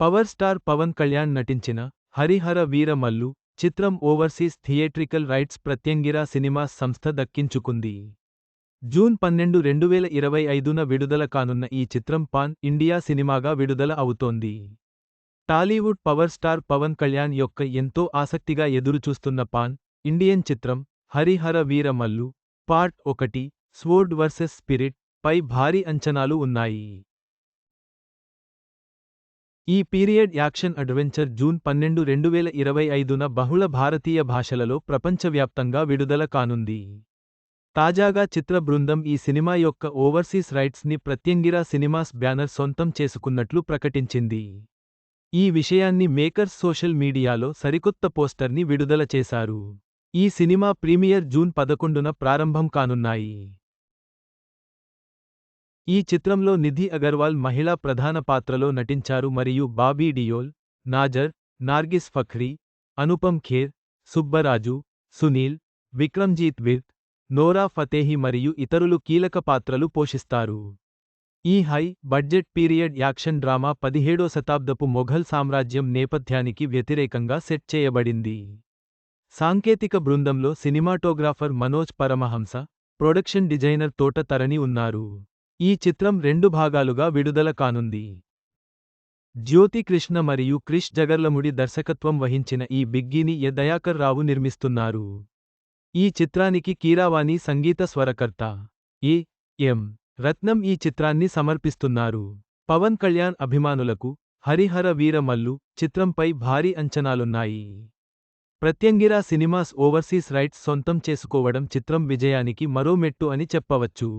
Power star Pawan Kalyan నటించిన హరిహర వీరమల్లు చిత్రం overseas theatrical rights Prathyangira cinemas సంస్థ దక్కించుకుంది. జూన్ పన్నెండు రెండు వేల ఇరవై ఐదున విడుదల కానున్న ఈ చిత్రం పాన్ ఇండియా సినిమాగా విడుదల అవుతోంది. Tollywood power star Pawan Kalyan యొక్క ఎంతో ఆసక్తిగా ఎదురుచూస్తున్న పాన్ ఇండియన్ చిత్రం హరిహర వీరమల్లు పార్ట్ ఒకటి స్వోర్డ్ వర్సెస్ స్పిరిట్ పై భారీ అంచనాలు ఉన్నాయి. ఈ పీరియడ్ యాక్షన్ అడ్వెంచర్ జూన్ పన్నెండు రెండు వేల ఇరవై ఐదున బహుళ భారతీయ భాషలలో ప్రపంచవ్యాప్తంగా విడుదల కానుంది. తాజాగా చిత్ర బృందం ఈ సినిమా యొక్క ఓవర్సీస్ రైట్స్ని ప్రత్యంగిరా సినిమాస్ బ్యానర్ సొంతం చేసుకున్నట్లు ప్రకటించింది. ఈ విషయాన్ని మేకర్స్ సోషల్ మీడియాలో సరికొత్త పోస్టర్ని విడుదల చేశారు. ఈ సినిమా ప్రీమియర్ జూన్ పదకొండున ప్రారంభం కానున్నాయి. ఈ చిత్రంలో నిధి అగర్వాల్ మహిళా ప్రధాన పాత్రలో నటించారు మరియు బాబీ డియోల్ నాజర్ నార్గిస్ ఫఖ్రీ అనుపమ్ ఖేర్ సుబ్బరాజు సునీల్ విక్రమ్జీత్ విర్త్ నోరా ఫతేహి మరియు ఇతరులు కీలక పాత్రలు పోషిస్తారు. ఈ high budget period action drama పదిహేడో శతాబ్దపు మొఘల్ సామ్రాజ్యం నేపథ్యానికి వ్యతిరేకంగా సెట్ చేయబడింది. సాంకేతిక బృందంలో cinematographer Manoj Paramahamsa production designer Thota Tharani ఉన్నారు. ఈ చిత్రం రెండు భాగాలుగా విడుదల కానుంది. జ్యోతి కృష్ణ మరియు క్రిష్ జగర్లముడి దర్శకత్వం వహించిన ఈ బిగ్గీని ఎ. దయాకర్ రావు నిర్మిస్తున్నారు. ఈ చిత్రానికి కీరావాణి సంగీత స్వరకర్త ఏ ఎం. రత్నం ఈ చిత్రాన్ని సమర్పిస్తున్నారు. పవన్ కళ్యాణ్ అభిమానులకు హరిహర వీరమల్లు చిత్రంపై భారీ అంచనాలున్నాయి. ప్రత్యంగిరా సినిమాస్ ఓవర్సీస్ రైట్స్ సొంతం చేసుకోవడం చిత్రం విజయానికి మరో మెట్టు అని చెప్పవచ్చు.